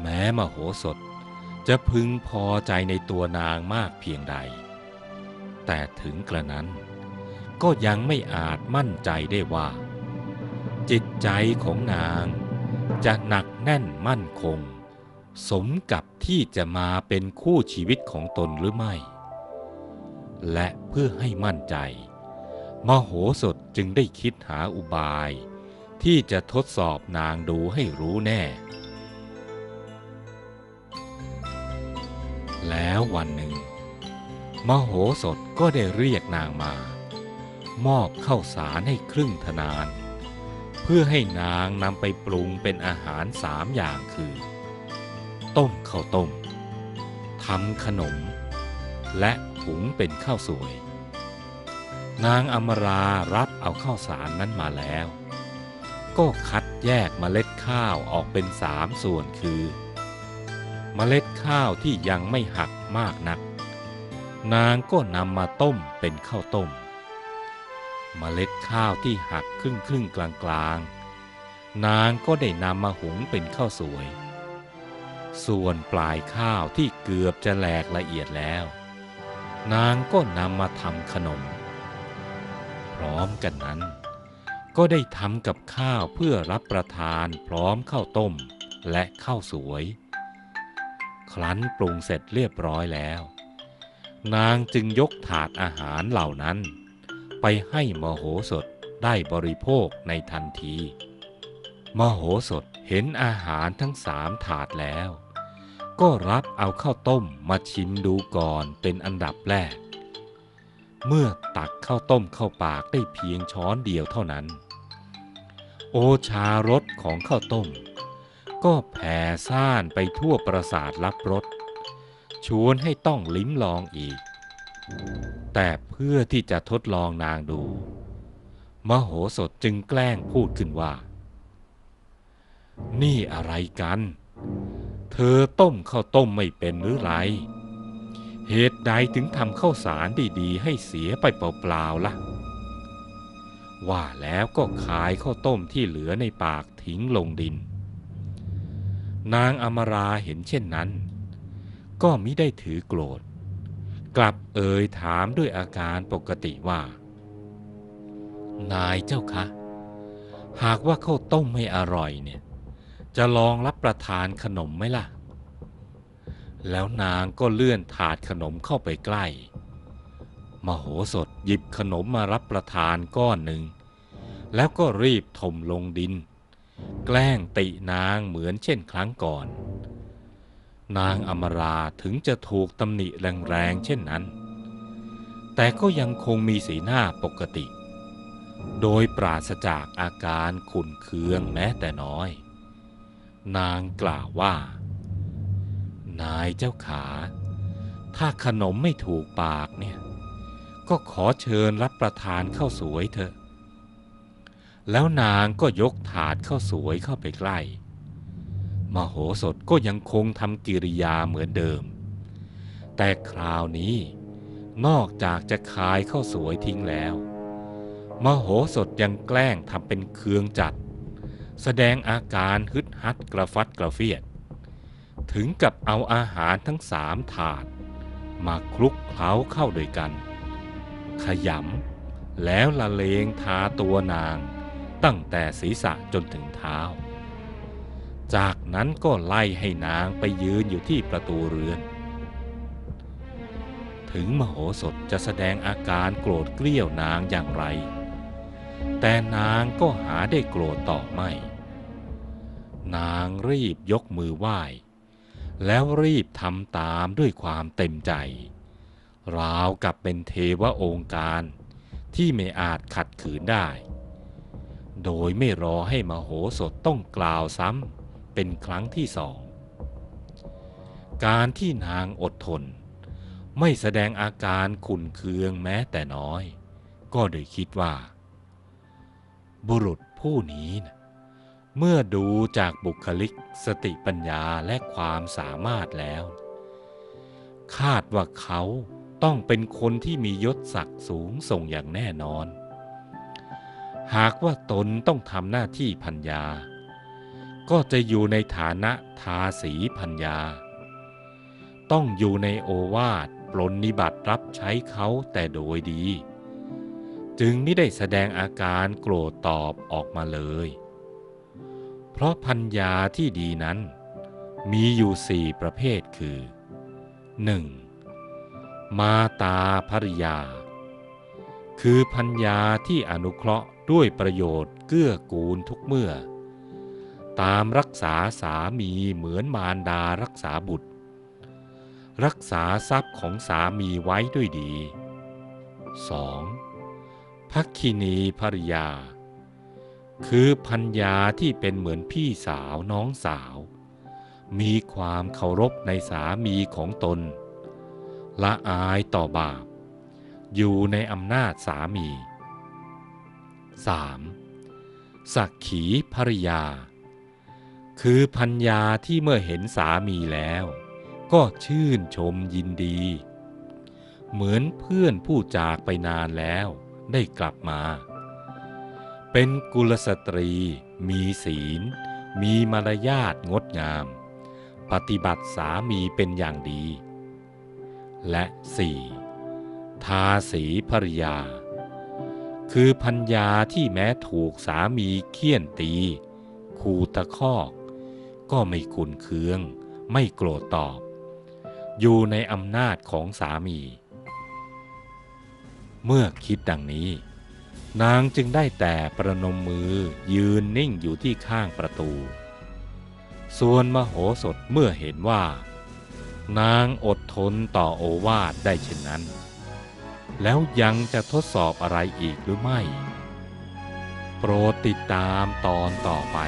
แม้มโหสถจะพึงพอใจในตัวนางมากเพียงใด แต่ถึงกระนั้นก็ยังไม่อาจมั่นใจได้ว่า จิตใจของนางจะหนักแน่นมั่นคง สมกับที่จะมาเป็นคู่ชีวิตของตนหรือไม่ และเพื่อให้มั่นใจ มโหสถจึงได้คิดหาอุบาย ที่จะทดสอบนางดูให้รู้แน่ แล้ววันหนึ่ง มโหสถก็ได้เรียกนางมา มอบข้าวสารให้ครึ่งทนาน เพื่อให้นางนำไปปรุงเป็นอาหารสามอย่างคือ ต้มข้าวต้มทำขนม และหุงเป็นข้าวสวย นางอมรารับเอาข้าวสารนั้นมาแล้ว ก็คัดแยกเมล็ดข้าวออกเป็นสามส่วนคือ เมล็ดข้าวที่ยังไม่หักมากนัก นางก็นำมาต้มเป็นข้าวต้ม เมล็ดข้าวที่หักครึ่งครึ่งกลางกลางนางก็ได้นำมาหุงเป็นข้าวสวย ส่วนปลายข้าวที่เกือบจะแหลกละเอียดแล้ว นางก็นำมาทำขนม พร้อมกันนั้น ก็ได้ทำกับข้าวเพื่อรับประทานพร้อมข้าวต้มและข้าวสวย ครั้นปรุงเสร็จเรียบร้อยแล้ว นางจึงยกถาดอาหารเหล่านั้น ไปให้มโหสถได้บริโภคในทันที มโหสถเห็นอาหารทั้งสามถาดแล้ว ก็รับเอาข้าวต้มมาชิมดูก่อนเป็นอันดับแรก เมื่อตักข้าวต้มเข้าปากได้เพียงช้อนเดียวเท่านั้น โอชารสของข้าวต้ม ก็แผ่ซ่านไปทั่วปราสาทรับรสชวนให้ต้องลิ้มลองอีก แต่เพื่อที่จะทดลองนางดู มโหสถจึงแกล้งพูดขึ้นว่า นี่อะไรกัน เธอต้มข้าวต้มไม่เป็นหรือไร เหตุใดถึงทำข้าวสารดีๆ ให้เสียไปเปล่าๆล่ะ ว่าแล้วก็ขายข้าวต้มที่เหลือในปากทิ้งลงดิน นางอมราเห็นเช่นนั้น ก็มิได้ถือโกรธ กลับเอ่ยถามด้วยอาการปกติว่า นายเจ้าคะ หากว่าข้าวต้มไม่อร่อยเนี่ย จะลองรับประทานขนมไหมล่ะ แล้วนางก็เลื่อนถาดขนมเข้าไปใกล้ มโหสถหยิบขนมมารับประทานก้อนหนึ่ง แล้วก็รีบถมลงดิน แกล้งตินางเหมือนเช่นครั้งก่อน นางอมราถึงจะถูกตำหนิแรงๆเช่นนั้น แต่ก็ยังคงมีสีหน้าปกติ โดยปราศจากอาการขุนเคืองแม้แต่น้อย นางกล่าวว่า นายเจ้าขา ถ้าขนมไม่ถูกปากเนี่ย ก็ขอเชิญรับประทานข้าวสวยเถอะ แล้วนางก็ยกถาดข้าวสวยเข้าไปใกล้ มโหสถก็ยังคงทำกิริยาเหมือนเดิม แต่คราวนี้นอกจากจะคายข้าวสวยทิ้งแล้ว มโหสถยังแกล้งทำเป็นเคืองจัด แสดงอาการฮึดฮัดกระฟัดกระเฟียด ถึงกับเอาอาหารทั้งสามถาด มาคลุกเคล้าเข้าด้วยกัน ขยำแล้วละเลงทาตัวนาง ตั้งแต่ศีรษะจนถึงเท้า จากนั้นก็ไล่ให้นางไปยืนอยู่ที่ประตูเรือน ถึงมโหสถจะแสดงอาการโกรธเกลี้ยวนางอย่างไร แต่นางก็หาได้โกรธต่อไม่ นางรีบยกมือไหว้ แล้วรีบทำตามด้วยความเต็มใจ ราวกับเป็นเทวองค์การที่ไม่อาจขัดขืนได้ โดยไม่รอให้มโหสถต้องกล่าวซ้ำเป็นครั้งที่สอง การที่นางอดทน ไม่แสดงอาการขุนเคืองแม้แต่น้อย ก็โดยคิดว่า บุรุษผู้นี้นะเมื่อดูจากบุคลิกสติปัญญาและความสามารถแล้ว คาดว่าเขาต้องเป็นคนที่มียศศักดิ์สูงส่งอย่างแน่นอน หากว่าตนต้องทำหน้าที่พัญญา ก็จะอยู่ในฐานะทาสีพัญญา ต้องอยู่ในโอวาทปลนนิบัติรับใช้เขาแต่โดยดี จึงไม่ได้แสดงอาการโกรธตอบออกมาเลย เพราะพัญญาที่ดีนั้น มีอยู่สี่ประเภทคือ 1. มาตาภริยา คือพัญญาที่อนุเคราะห์ด้วยประโยชน์เกื้อกูลทุกเมื่อ ตามรักษาสามีเหมือนมารดารักษาบุตร รักษาทรัพย์ของสามีไว้ด้วยดี 2. พักคินีภริยา คือพัญญาที่เป็นเหมือนพี่สาวน้องสาว มีความเคารพในสามีของตน ละอายต่อบาป อยู่ในอำนาจสามี 3. สักขีภริยา คือพัญญาที่เมื่อเห็นสามีแล้ว ก็ชื่นชมยินดี เหมือนเพื่อนผู้จากไปนานแล้วได้กลับมา เป็นกุลสตรีมีศีล มีมารยาทงดงาม ปฏิบัติสามีเป็นอย่างดี และสี่ ทาสีภริยา คือพัญญาที่แม้ถูกสามีเคี่ยนตี คูตะคอก ก็ไม่คุนเคือง ไม่โกรธตอบ อยู่ในอำนาจของสามี เมื่อคิดดังนี้ นางจึงได้แต่ประนมมือยืนนิ่งอยู่ที่ข้างประตู ส่วนมโหสถเมื่อเห็นว่า นางอดทนต่อโอวาทได้เช่นนั้น แล้วยังจะทดสอบอะไรอีกหรือไม่ โปรดติดตามตอนต่อไป